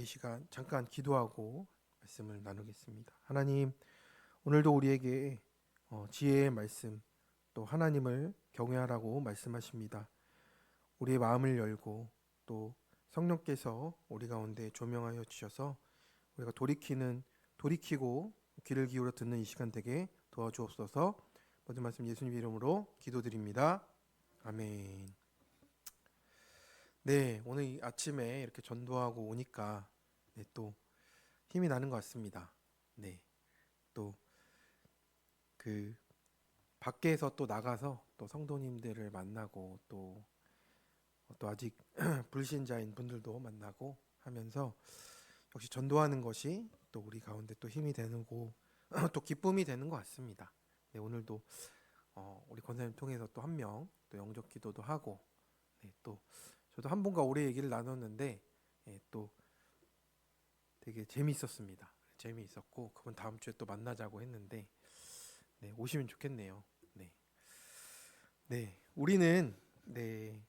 이 시간 잠깐 기도하고 말씀을 나누겠습니다. 하나님, 오늘도 우리에게 어, 지혜의 말씀 또 하나님을 경외하라고 말씀하십니다. 우리의 마음을 열고 또 성령께서 우리 가운데 조명하여 주셔서 우리가 돌이키는 돌이키고 귀를 기울여 듣는 이 시간 되게 도와주옵소서. 모든 말씀 예수님 이름으로 기도드립니다. 아멘. 네, 오늘 이 아침에 이렇게 전도하고 오니까 네, 또 힘이 나는 것 같습니다. 네, 또 그 밖에서 또 나가서 또 성도님들을 만나고 또, 또 아직 불신자인 분들도 만나고 하면서 역시 전도하는 것이 또 우리 가운데 또 힘이 되는고 또 기쁨이 되는 것 같습니다. 네, 오늘도 어, 우리 권사님 통해서 또 한 명 또 영적 기도도 하고 네, 또 저도 한 분과 오래 얘기를 나눴는데 예, 또 되게 재미있었습니다. 재미있었고 그분 다음 주에 또 만나자고 했는데 네, 오시면 좋겠네요. 네. 네, 우리는 네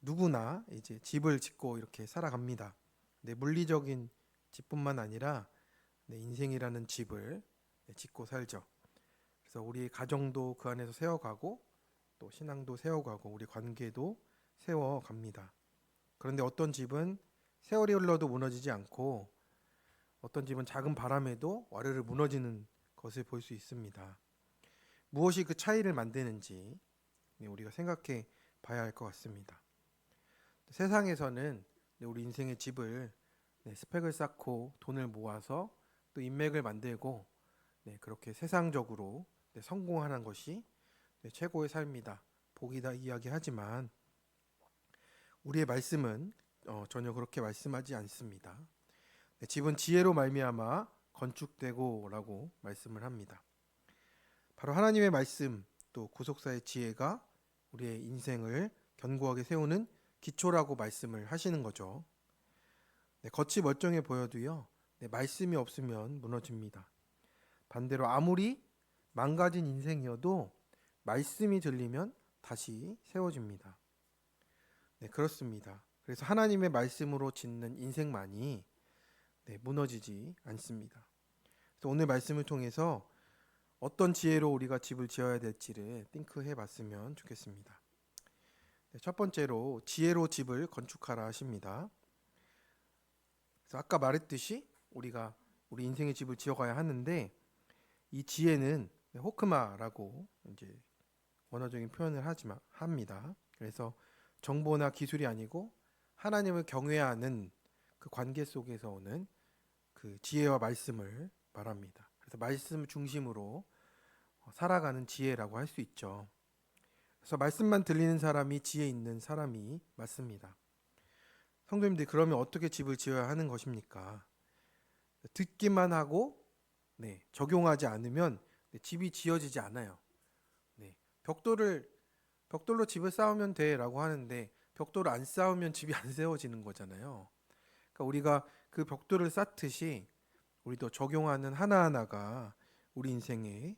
누구나 이제 집을 짓고 이렇게 살아갑니다. 네, 물리적인 집뿐만 아니라 네, 인생이라는 집을 네, 짓고 살죠. 그래서 우리 가정도 그 안에서 세워가고 또 신앙도 세워가고 우리 관계도 세워갑니다. 그런데 어떤 집은 세월이 흘러도 무너지지 않고 어떤 집은 작은 바람에도 와르르 무너지는 것을 볼 수 있습니다. 무엇이 그 차이를 만드는지 네, 우리가 생각해 봐야 할 것 같습니다. 세상에서는 네, 우리 인생의 집을 네, 스펙을 쌓고 돈을 모아서 또 인맥을 만들고 네, 그렇게 세상적으로 네, 성공하는 것이 네, 최고의 삶이다. 복이다 이야기하지만 우리의 말씀은 어, 전혀 그렇게 말씀하지 않습니다. 네, 집은 지혜로 말미암아 건축되고라고 말씀을 합니다. 바로 하나님의 말씀 또 구속사의 지혜가 우리의 인생을 견고하게 세우는 기초라고 말씀을 하시는 거죠. 네, 겉이 멀쩡해 보여도요. 네, 말씀이 없으면 무너집니다. 반대로 아무리 망가진 인생이어도 말씀이 들리면 다시 세워집니다. 네, 그렇습니다. 그래서 하나님의 말씀으로 짓는 인생만이 네, 무너지지 않습니다. 오늘 말씀을 통해서 어떤 지혜로 우리가 집을 지어야 될지를 띵크해 봤으면 좋겠습니다. 네, 첫 번째로 지혜로 집을 건축하라 하십니다. 그래서 아까 말했듯이 우리가 우리 인생의 집을 지어가야 하는데 이 지혜는 네, 호크마라고 이제 원어적인 표현을 하지만 합니다. 그래서 정보나 기술이 아니고 하나님을 경외하는 그 관계 속에서 오는 그 지혜와 말씀을 말합니다. 그래서 말씀 중심으로 살아가는 지혜라고 할 수 있죠. 그래서 말씀만 들리는 사람이 지혜 있는 사람이 맞습니다. 성도님들 그러면 어떻게 집을 지어야 하는 것입니까? 듣기만 하고 네, 적용하지 않으면 네, 집이 지어지지 않아요. 네, 벽돌을 벽돌로 집을 쌓으면 돼라고 하는데 벽돌을 안 쌓으면 집이 안 세워지는 거잖아요. 그러니까 우리가 그 벽돌을 쌓듯이 우리도 적용하는 하나하나가 우리 인생에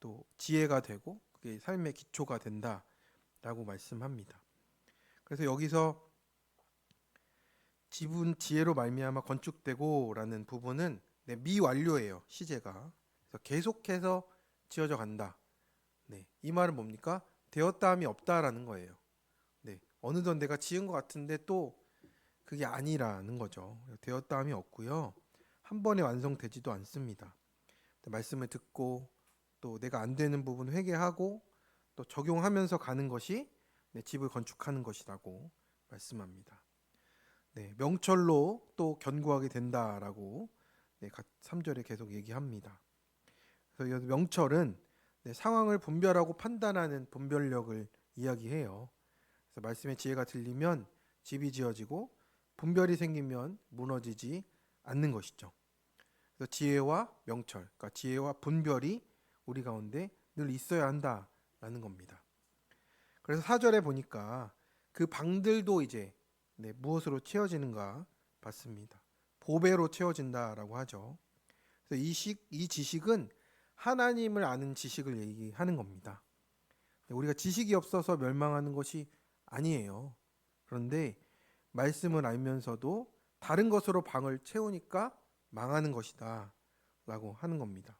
또 지혜가 되고 그게 삶의 기초가 된다라고 말씀합니다. 그래서 여기서 지분 지혜로 말미암아 건축되고라는 부분은 네, 미완료예요 시제가. 그래서 계속해서 지어져 간다. 네, 이 말은 뭡니까? 되었다함이 없다라는 거예요. 네, 어느덧 내가 지은 것 같은데 또 그게 아니라는 거죠. 되었다함이 없고요. 한 번에 완성되지도 않습니다. 말씀을 듣고 또 내가 안 되는 부분 회개하고 또 적용하면서 가는 것이 내 집을 건축하는 것이라고 말씀합니다. 네, 명철로 또 견고하게 된다라고 네, 3절에 계속 얘기합니다. 그래서 명철은 네, 상황을 분별하고 판단하는 분별력을 이야기해요. 그래서 말씀의 지혜가 들리면 집이 지어지고 분별이 생기면 무너지지 않는 것이죠. 그래서 지혜와 명철, 그러니까 지혜와 분별이 우리 가운데 늘 있어야 한다라는 겁니다. 그래서 사절에 보니까 그 방들도 이제 네, 무엇으로 채워지는가 봤습니다. 보배로 채워진다라고 하죠. 그래서 이, 식, 이 지식은 하나님을 아는 지식을 얘기하는 겁니다. 우리가 지식이 없어서 멸망하는 것이 아니에요. 그런데 말씀을 알면서도 다른 것으로 방을 채우니까 망하는 것이다. 라고 하는 겁니다.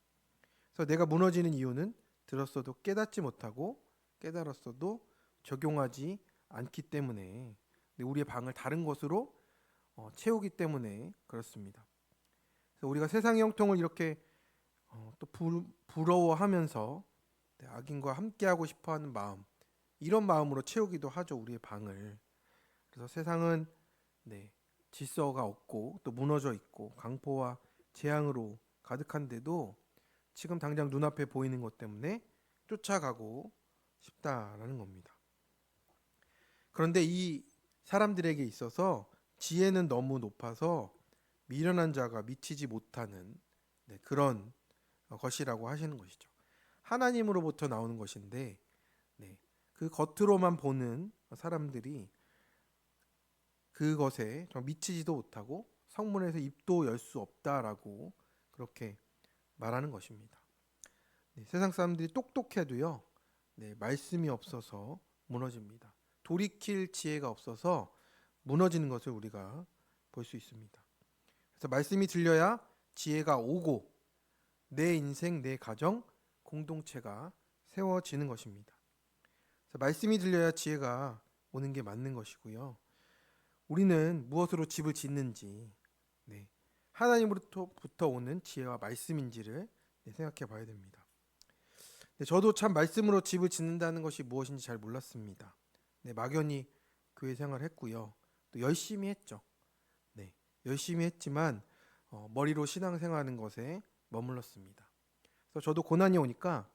그래서 내가 무너지는 이유는 들었어도 깨닫지 못하고 깨달았어도 적용하지 않기 때문에 우리의 방을 다른 것으로 어, 채우기 때문에 그렇습니다. 그래서 우리가 세상의 형통을 이렇게 어, 또 부, 부러워하면서 네, 악인과 함께하고 싶어하는 마음 이런 마음으로 채우기도 하죠 우리의 방을. 그래서 세상은 네, 질서가 없고 또 무너져 있고 강포와 재앙으로 가득한데도 지금 당장 눈앞에 보이는 것 때문에 쫓아가고 싶다라는 겁니다. 그런데 이 사람들에게 있어서 지혜는 너무 높아서 미련한 자가 미치지 못하는 네, 그런 것이라고 하시는 것이죠. 하나님으로부터 나오는 것인데 네, 그 겉으로만 보는 사람들이 그것에 좀 미치지도 못하고 성문에서 입도 열 수 없다라고 그렇게 말하는 것입니다. 네, 세상 사람들이 똑똑해도요, 네, 말씀이 없어서 무너집니다. 돌이킬 지혜가 없어서 무너지는 것을 우리가 볼 수 있습니다. 그래서 말씀이 들려야 지혜가 오고 내 인생, 내 가정, 공동체가 세워지는 것입니다. 말씀이 들려야 지혜가 오는 게 맞는 것이고요. 우리는 무엇으로 집을 짓는지, 네, 하나님으로부터 오는 지혜와 말씀인지를 네, 생각해 봐야 됩니다. 네, 저도 참 말씀으로 집을 짓는다는 것이 무엇인지 잘 몰랐습니다. 네, 막연히 교회 생활했고요. 또 열심히 했죠. 네, 열심히 했지만 어, 머리로 신앙생활하는 것에 머물렀습니다. 그래서 저도 고난이 오니까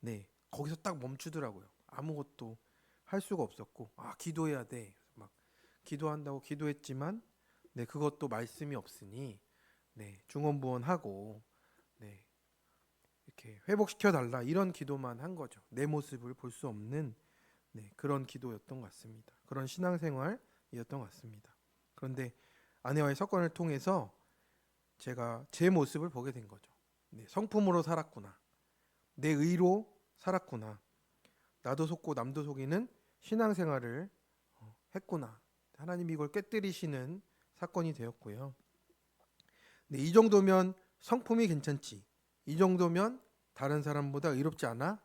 네, 거기서 딱 멈추더라고요. 아무것도 할 수가 없었고, 아 기도해야 돼. 막 기도한다고 기도했지만, 네 그것도 말씀이 없으니, 네 중원부원하고, 네 이렇게 회복시켜 달라 이런 기도만 한 거죠. 내 모습을 볼 수 없는 네, 그런 기도였던 것 같습니다. 그런 신앙생활이었던 것 같습니다. 그런데 아내와의 사건을 통해서 제가 제 모습을 보게 된 거죠. 네, 성품으로 살았구나. 내 의로 살았구나. 나도 속고 남도 속이는 신앙생활을 어, 했구나. 하나님이 이걸 깨뜨리시는 사건이 되었고요. 네, 이 정도면 성품이 괜찮지. 이 정도면 다른 사람보다 의롭지 않아?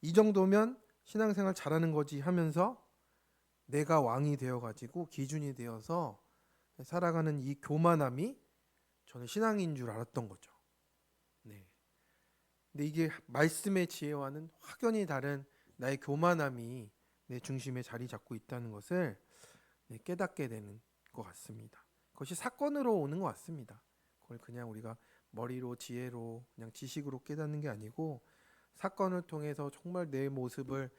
이 정도면 신앙생활 잘하는 거지 하면서 내가 왕이 되어 가지고 기준이 되어서 살아가는 이 교만함이 저는 신앙인 줄 알았던 거죠. 네. 근데 이게 말씀의 지혜와는 확연히 다른 나의 교만함이 내 중심에 자리 잡고 있다는 것을 네, 깨닫게 되는 것 같습니다. 그것이 사건으로 오는 것 같습니다. 그걸 그냥 우리가 머리로 지혜로 그냥 지식으로 깨닫는 게 아니고 사건을 통해서 정말 내 모습을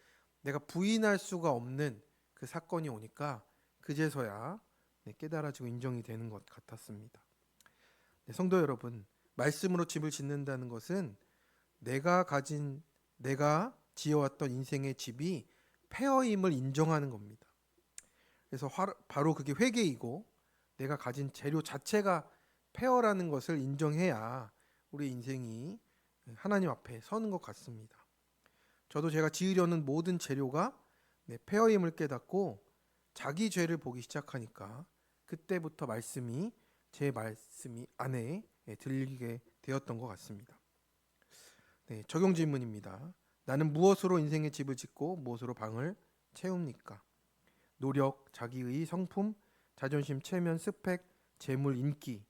내가 부인할 수가 없는 그 사건이 오니까 그제서야 네, 깨달아지고 인정이 되는 것 같았습니다. 네, 성도 여러분, 말씀으로 집을 짓는다는 것은 내가 가진 내가 지어왔던 인생의 집이 폐허임을 인정하는 겁니다. 그래서 화, 바로 그게 회개이고 내가 가진 재료 자체가 폐허라는 것을 인정해야 우리 인생이 하나님 앞에 서는 것 같습니다. 저도 제가 지으려는 모든 재료가 네, 폐허임을 깨닫고 자기 죄를 보기 시작하니까 그때부터 말씀이 제 말씀이 안에 예, 들리게 되었던 것 같습니다. 네, 적용 질문입니다. 나는 무엇으로 인생의 집을 짓고 무엇으로 방을 채웁니까? 노력, 자기의 성품, 자존심, 체면, 스펙, 재물, 인기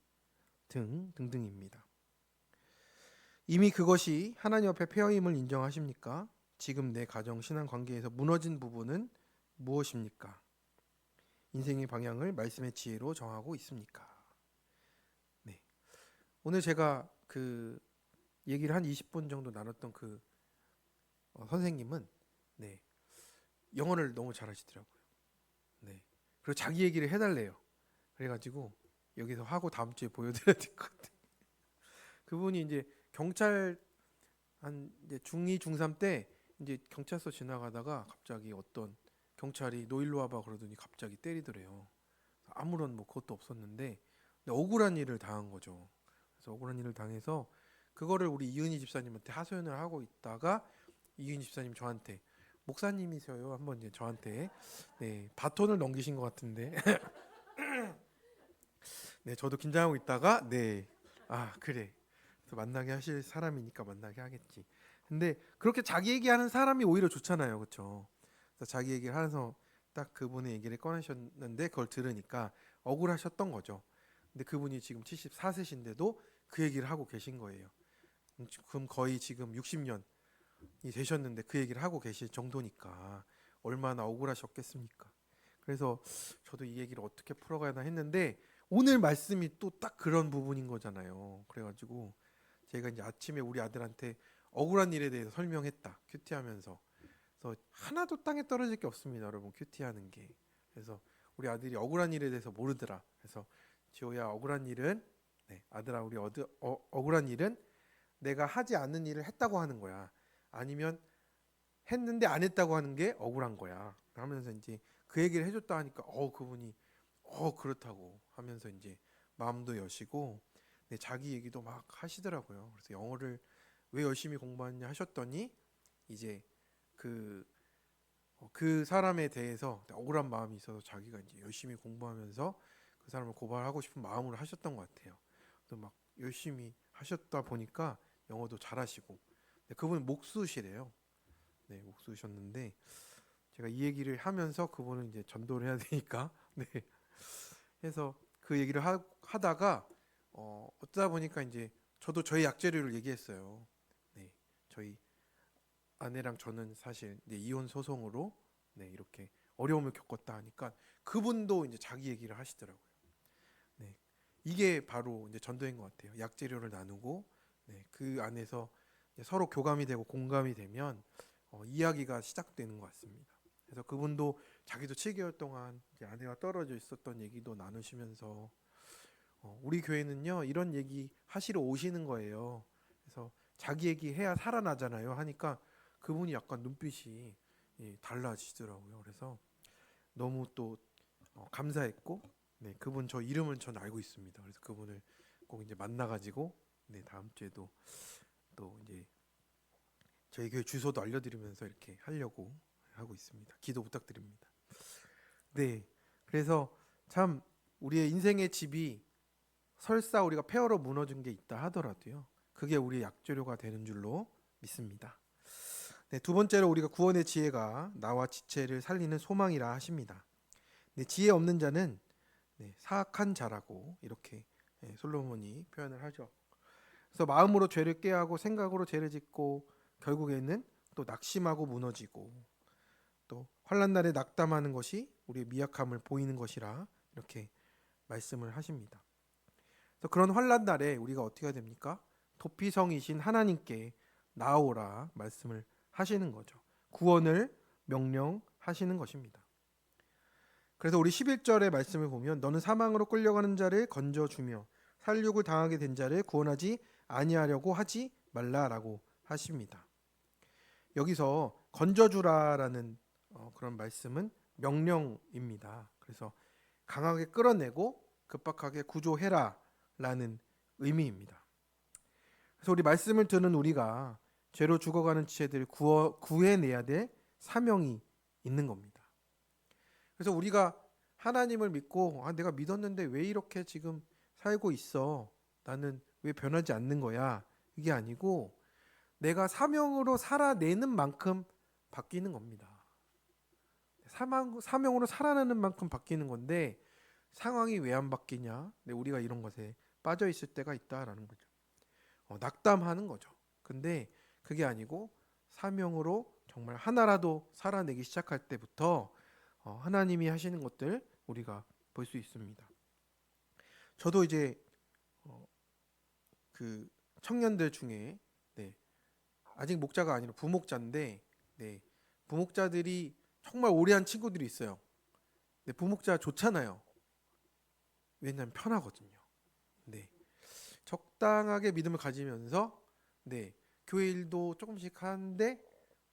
등 등등입니다. 이미 그것이 하나님 앞에 폐허임을 인정하십니까? 지금 내 가정 신앙 관계에서 무너진 부분은 무엇입니까? 인생의 방향을 말씀의 지혜로 정하고 있습니까? 네. 오늘 제가 그 얘기를 한 20분 정도 나눴던 그 어, 선생님은 네. 영어를 너무 잘하시더라고요. 네. 그리고 자기 얘기를 해달래요. 그래가지고 여기서 하고 다음 주에 보여드려야 될 것 같아요. 그분이 이제 경찰 한 이제 중2 중3 때 이제 경찰서 지나가다가 갑자기 어떤 경찰이 너 일로 와봐 그러더니 갑자기 때리더래요. 아무런 뭐 그것도 없었는데 억울한 일을 당한 거죠. 그래서 억울한 일을 당해서 그거를 우리 이은희 집사님한테 하소연을 하고 있다가 이은희 집사님 저한테 목사님이세요. 한번 이제 저한테 네, 바톤을 넘기신 것 같은데 네, 저도 긴장하고 있다가 네, 아 그래. 만나게 하실 사람이니까 만나게 하겠지. 근데 그렇게 자기 얘기하는 사람이 오히려 좋잖아요, 그렇죠? 자기 얘기를 하면서 딱 그분의 얘기를 꺼내셨는데 그걸 들으니까 억울하셨던 거죠. 근데 그분이 지금 74세신데도 그 얘기를 하고 계신 거예요. 음, 그럼 거의 지금 60년이 되셨는데 그 얘기를 하고 계실 정도니까 얼마나 억울하셨겠습니까? 그래서 저도 이 얘기를 어떻게 풀어가야 하나 했는데 오늘 말씀이 또 딱 그런 부분인 거잖아요. 그래가지고 제가 이제 아침에 우리 아들한테 억울한 일에 대해서 설명했다. 큐티하면서. 그래서 하나도 땅에 떨어질 게 없습니다, 여러분. 큐티하는 게. 그래서 우리 아들이 억울한 일에 대해서 모르더라. 그래서 지호야 억울한 일은 네, 아들아 우리 어드, 어, 억울한 일은 내가 하지 않는 일을 했다고 하는 거야. 아니면 했는데 안 했다고 하는 게 억울한 거야. 하면서 이제 그 얘기를 해줬다 하니까 어 그분이 어 그렇다고 하면서 이제 마음도 여시고 네, 자기 얘기도 막 하시더라고요. 그래서 영어를 왜 열심히 공부하냐 하셨더니 이제 그, 어, 그 사람에 대해서 억울한 마음이 있어서 자기가 이제 열심히 공부하면서 그 사람을 고발하고 싶은 마음으로 하셨던 것 같아요. 그래서 막 열심히 하셨다 보니까 영어도 잘하시고 네, 그분은 목수시래요. 네, 목수셨는데 제가 이 얘기를 하면서 그분은 이제 전도를 해야 되니까 네. 해서 그 얘기를 하, 하다가 어, 어쩌다 보니까 이제 저도 저희 약재료를 얘기했어요. 네, 저희 아내랑 저는 사실 이제 이혼 소송으로 네, 이렇게 어려움을 겪었다 하니까 그분도 이제 자기 얘기를 하시더라고요. 네, 이게 바로 이제 전도인 것 같아요. 약재료를 나누고 네, 그 안에서 서로 교감이 되고 공감이 되면 어, 이야기가 시작되는 것 같습니다. 그래서 그분도 자기도 7개월 동안 아내와 떨어져 있었던 얘기도 나누시면서 어, 우리 교회는요 이런 얘기 하시러 오시는 거예요. 그래서 자기 얘기 해야 살아나잖아요. 하니까 그분이 약간 눈빛이 예, 달라지더라고요. 그래서 너무 또 어, 감사했고, 네 그분 저 이름은 전 알고 있습니다. 그래서 그분을 꼭 이제 만나가지고 네 다음 주에도 또 이제 저희 교회 주소도 알려드리면서 이렇게 하려고 하고 있습니다. 기도 부탁드립니다. 네, 그래서 참 우리의 인생의 집이 설사 우리가 폐허로 무너진 게 있다 하더라도요. 그게 우리의 약재료가 되는 줄로 믿습니다. 네, 두 번째로 우리가 구원의 지혜가 나와 지체를 살리는 소망이라 하십니다. 네, 지혜 없는 자는 네, 사악한 자라고 이렇게 네, 솔로몬이 표현을 하죠. 그래서 마음으로 죄를 꾀하고 생각으로 죄를 짓고 결국에는 또 낙심하고 무너지고 또 환란 날에 낙담하는 것이 우리의 미약함을 보이는 것이라 이렇게 말씀을 하십니다. 그래서 그런 환란 날에 우리가 어떻게 해야 됩니까? 도피성이신 하나님께 나오라 말씀을 하시는 거죠. 구원을 명령하시는 것입니다. 그래서 우리 11절의 말씀을 보면 너는 사망으로 끌려가는 자를 건져 주며 살육을 당하게 된 자를 구원하지 아니하려고 하지 말라라고 하십니다. 여기서 건져 주라라는 어, 그런 말씀은 명령입니다. 그래서 강하게 끌어내고 급박하게 구조해라라는 의미입니다. 그래서 우리 말씀을 듣는 우리가 죄로 죽어가는 지체들을 구어, 구해내야 될 사명이 있는 겁니다. 그래서 우리가 하나님을 믿고 아, 내가 믿었는데 왜 이렇게 지금 살고 있어? 나는 왜 변하지 않는 거야? 이게 아니고 내가 사명으로 살아내는 만큼 바뀌는 겁니다. 사망, 사명으로 살아내는 만큼 바뀌는 건데 상황이 왜 안 바뀌냐? 네, 우리가 이런 것에 빠져 있을 때가 있다라는 거죠. 어, 낙담하는 거죠. 근데 그게 아니고 사명으로 정말 하나라도 살아내기 시작할 때부터 어, 하나님이 하시는 것들 우리가 볼 수 있습니다. 저도 이제 어, 그 청년들 중에 네, 아직 목자가 아니라 부목자인데 네, 부목자들이 정말 오래 한 친구들이 있어요. 네, 부목자 좋잖아요. 왜냐하면 편하거든요. 네, 적당하게 믿음을 가지면서 네, 교회 일도 조금씩 하는데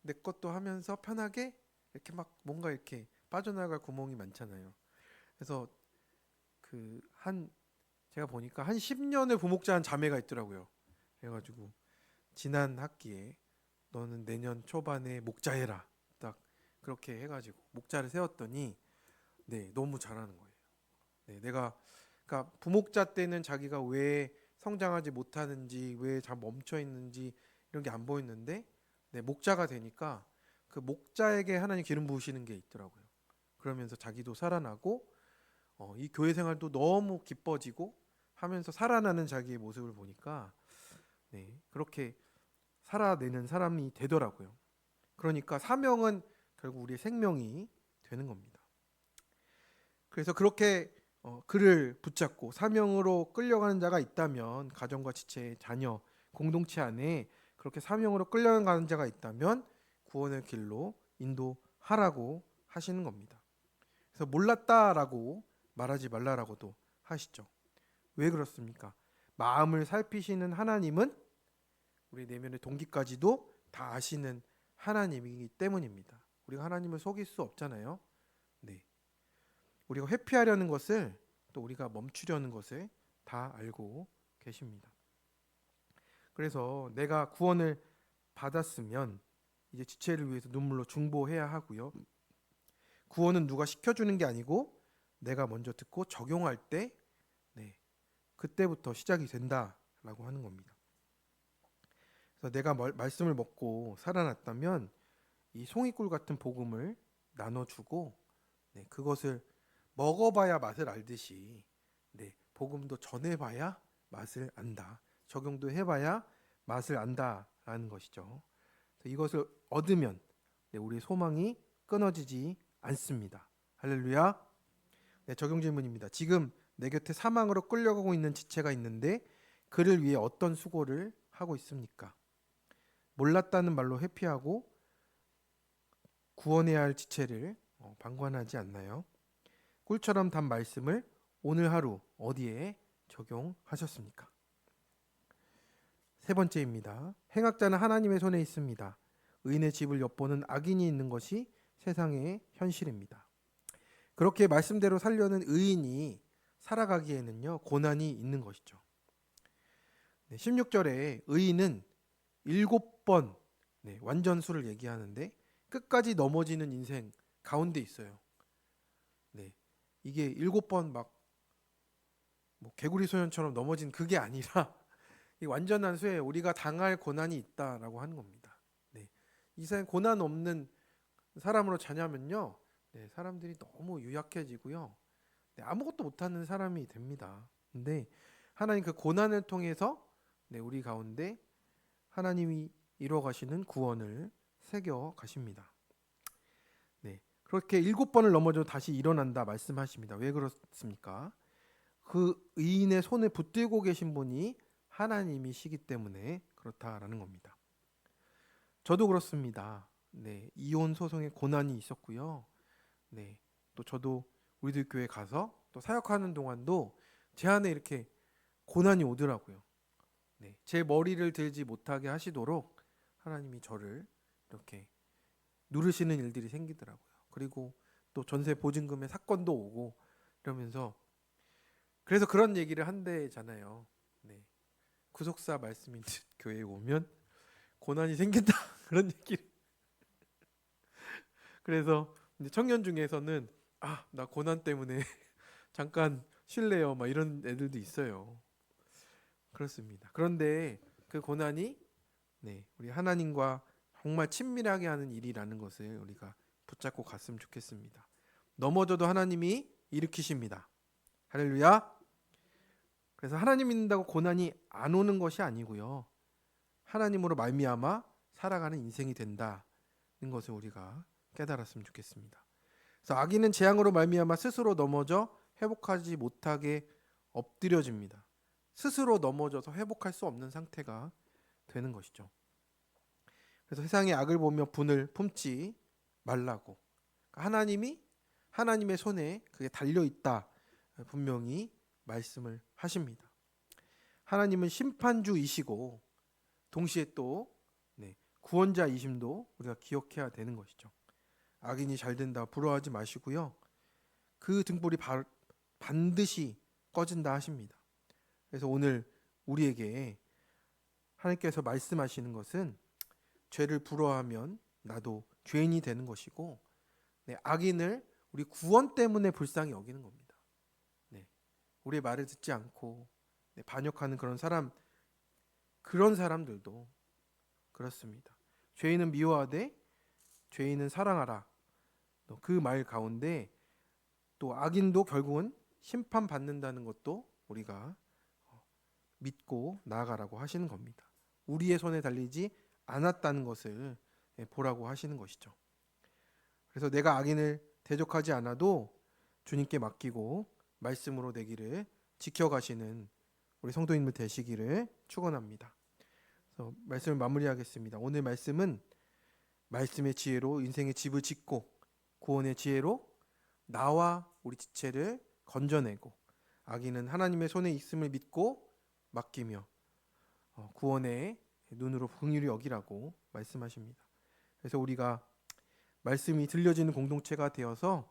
내 것도 하면서 편하게 이렇게 막 뭔가 이렇게 빠져나갈 구멍이 많잖아요. 그래서 그 한 제가 보니까 한 10년을 부목자 한 자매가 있더라고요. 그래가지고 지난 학기에 너는 내년 초반에 목자해라 딱 그렇게 해가지고 목자를 세웠더니 네 너무 잘하는 거예요. 네 내가 그러니까 부목자 때는 자기가 왜 성장하지 못하는지 왜 잘 멈춰 있는지 이런 게 안 보였는데 네, 목자가 되니까 그 목자에게 하나님 기름 부으시는 게 있더라고요. 그러면서 자기도 살아나고 어, 이 교회 생활도 너무 기뻐지고 하면서 살아나는 자기의 모습을 보니까 네, 그렇게 살아내는 사람이 되더라고요. 그러니까 사명은 결국 우리의 생명이 되는 겁니다. 그래서 그렇게 어, 그를 붙잡고 사명으로 끌려가는 자가 있다면 가정과 지체, 자녀, 공동체 안에 그렇게 사명으로 끌려가는 자가 있다면 구원의 길로 인도하라고 하시는 겁니다. 그래서 몰랐다라고 말하지 말라라고도 하시죠. 왜 그렇습니까? 마음을 살피시는 하나님은 우리 내면의 동기까지도 다 아시는 하나님이기 때문입니다. 우리가 하나님을 속일 수 없잖아요. 네. 우리가 회피하려는 것을 또 우리가 멈추려는 것을 다 알고 계십니다. 그래서 내가 구원을 받았으면 이제 지체를 위해서 눈물로 중보해야 하고요. 구원은 누가 시켜주는 게 아니고 내가 먼저 듣고 적용할 때, 네, 그때부터 시작이 된다라고 하는 겁니다. 그래서 내가 말, 말씀을 먹고 살아났다면 이 송이꿀 같은 복음을 나눠주고, 네, 그것을 먹어봐야 맛을 알듯이, 네, 복음도 전해봐야 맛을 안다. 적용도 해봐야 맛을 안다라는 것이죠. 이것을 얻으면 네, 우리의 소망이 끊어지지 않습니다. 할렐루야. 네, 적용 질문입니다. 지금 내 곁에 사망으로 끌려가고 있는 지체가 있는데 그를 위해 어떤 수고를 하고 있습니까? 몰랐다는 말로 회피하고 구원해야 할 지체를 어, 방관하지 않나요? 꿀처럼 단 말씀을 오늘 하루 어디에 적용하셨습니까? 세 번째입니다. 행악자는 하나님의 손에 있습니다. 의인의 집을 엿보는 악인이 있는 것이 세상의 현실입니다. 그렇게 말씀대로 살려는 의인이 살아가기에는요 고난이 있는 것이죠. 네, 16절에 의인은 일곱 번 네, 완전수를 얘기하는데 끝까지 넘어지는 인생 가운데 있어요. 네, 이게 일곱 번막 뭐 개구리 소년처럼 넘어진 그게 아니라 이 완전한 수에 우리가 당할 고난이 있다라고 하는 겁니다. 네, 이 세상 고난 없는 사람으로 자냐면요, 네, 사람들이 너무 유약해지고요, 네, 아무것도 못하는 사람이 됩니다. 근데 하나님 그 고난을 통해서 네, 우리 가운데 하나님이 이루어가시는 구원을 새겨 가십니다. 네, 그렇게 일곱 번을 넘어져 다시 일어난다 말씀하십니다. 왜 그렇습니까? 그 의인의 손을 붙들고 계신 분이 하나님이시기 때문에 그렇다라는 겁니다. 저도 그렇습니다. 네, 이혼 소송에 고난이 있었고요. 네, 또 저도 우리들 교회 가서 또 사역하는 동안도 제 안에 이렇게 고난이 오더라고요. 네, 제 머리를 들지 못하게 하시도록 하나님이 저를 이렇게 누르시는 일들이 생기더라고요. 그리고 또 전세 보증금의 사건도 오고 이러면서 그래서 그런 얘기를 한대잖아요. 네. 구속사 말씀인 교회에 오면 고난이 생긴다 그런 얘기를. 그래서 청년 중에서는 아 나 고난 때문에 잠깐 쉴래요 막 이런 애들도 있어요. 그렇습니다. 그런데 그 고난이 네 우리 하나님과 정말 친밀하게 하는 일이라는 것을 우리가 붙잡고 갔으면 좋겠습니다. 넘어져도 하나님이 일으키십니다. 할렐루야. 그래서 하나님 믿는다고 고난이 안 오는 것이 아니고요. 하나님으로 말미암아 살아가는 인생이 된다는 것을 우리가 깨달았으면 좋겠습니다. 악인은 재앙으로 말미암아 스스로 넘어져 회복하지 못하게 엎드려집니다. 스스로 넘어져서 회복할 수 없는 상태가 되는 것이죠. 그래서 세상의 악을 보며 분을 품지 말라고. 그러니까 하나님이 하나님의 손에 그게 달려 있다. 분명히 말씀을 하십니다. 하나님은 심판주이시고 동시에 또 네, 구원자이심도 우리가 기억해야 되는 것이죠. 악인이 잘 된다 부러워하지 마시고요. 그 등불이 바, 반드시 꺼진다 하십니다. 그래서 오늘 우리에게 하나님께서 말씀하시는 것은 죄를 부러워하면 나도 죄인이 되는 것이고 네, 악인을 우리 구원 때문에 불쌍히 여기는 겁니다. 우리의 말을 듣지 않고 네, 반역하는 그런 사람 그런 사람들도 그렇습니다. 죄인은 미워하되 죄인은 사랑하라. 그 말 가운데 또 악인도 결국은 심판 받는다는 것도 우리가 어, 믿고 나아가라고 하시는 겁니다. 우리의 손에 달리지 않았다는 것을 예, 보라고 하시는 것이죠. 그래서 내가 악인을 대적하지 않아도 주님께 맡기고 말씀으로 내 길을 지켜가시는 우리 성도님들 되시기를 축원합니다. 말씀을 마무리하겠습니다. 오늘 말씀은 말씀의 지혜로 인생의 집을 짓고 구원의 지혜로 나와 우리 지체를 건져내고 악인은 하나님의 손에 있음을 믿고 맡기며 어, 구원의 눈으로 긍휼히 여기라고 말씀하십니다. 그래서 우리가 말씀이 들려지는 공동체가 되어서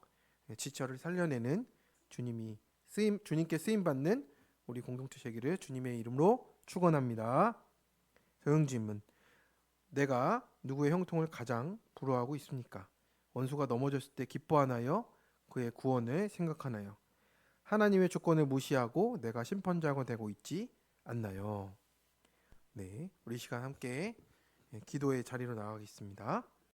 지체를 살려내는 주님이 쓰임 주님께 쓰임 받는 우리 공동체 되기를 주님의 이름으로 축원합니다. 저영진문 내가 누구의 형통을 가장 부러워하고 있습니까? 원수가 넘어졌을 때 기뻐하나요? 그의 구원을 생각하나요? 하나님의 조건을 무시하고 내가 심판자가 되고 있지 않나요? 네, 우리 이 시간 함께 기도의 자리로 나가겠습니다.